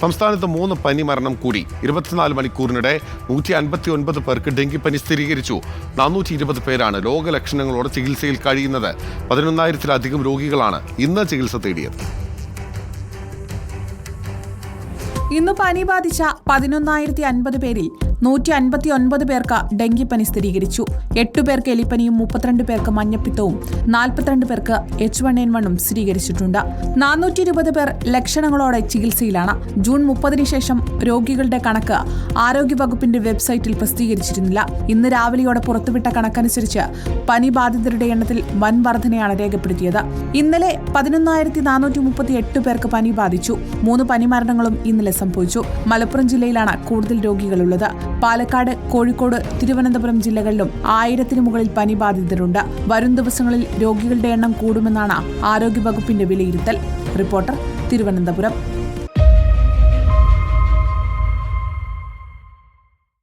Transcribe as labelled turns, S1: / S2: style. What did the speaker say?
S1: സംസ്ഥാനത്ത് മൂന്ന് പനി മരണം കൂടി. ഇരുപത്തിനാല് മണിക്കൂറിനിടെ നൂറ്റി അൻപത്തി ഒൻപത് പേർക്ക് ഡെങ്കിപ്പനി സ്ഥിരീകരിച്ചു. നാനൂറ്റി ഇരുപത് പേരാണ് രോഗലക്ഷണങ്ങളോടെ ചികിത്സയിൽ കഴിയുന്നത്. പതിനൊന്നായിരത്തിലധികം രോഗികളാണ് ഇന്ന് ചികിത്സ തേടിയത്.
S2: ഇന്ന് പനി ബാധിച്ച പതിനൊന്നായിരത്തി അൻപത് പേരിൽ നൂറ്റി അൻപത്തി ഒൻപത് പേർക്ക് ഡെങ്കിപ്പനി സ്ഥിരീകരിച്ചു. എട്ടു പേർക്ക് എലിപ്പനിയും മുപ്പത്തിരണ്ട് പേർക്ക് മഞ്ഞപ്പിത്തവും നാൽപ്പത്തിരണ്ട് പേർക്ക് എച്ച് വൺ എൻ വണ്ണും സ്ഥിരീകരിച്ചിട്ടുണ്ട്. നാനൂറ്റി ഇരുപത് പേർ ലക്ഷണങ്ങളോടെ ചികിത്സയിലാണ്. ജൂൺ മുപ്പതിന് ശേഷം രോഗികളുടെ കണക്ക് ആരോഗ്യവകുപ്പിന്റെ വെബ്സൈറ്റിൽ പ്രസിദ്ധീകരിച്ചിരുന്നില്ല. ഇന്ന് രാവിലെയോടെ പുറത്തുവിട്ട കണക്കനുസരിച്ച് പനി ബാധിതരുടെ എണ്ണത്തിൽ വൻ വർധനയാണ് രേഖപ്പെടുത്തിയത്. ഇന്നലെ പതിനൊന്നായിരത്തി നാനൂറ്റി മുപ്പത്തി എട്ട് പേർക്ക് പനി ബാധിച്ചു. മൂന്ന് പനി മരണങ്ങളും ഇന്നലെ സംഭവിച്ചു. മലപ്പുറം ജില്ലയിലാണ് കൂടുതൽ രോഗികളുള്ളത്. പാലക്കാട് കോഴിക്കോട് തിരുവനന്തപുരം ജില്ലകളിലും ആയിരത്തിന് മുകളിൽ പനി ബാധിതരുണ്ട്. വരും ദിവസങ്ങളിൽ രോഗികളുടെ എണ്ണം കൂടുമെന്നാണ് ആരോഗ്യവകുപ്പിന്റെ വിലയിരുത്തൽ. റിപ്പോർട്ടർ തിരുവനന്തപുരം.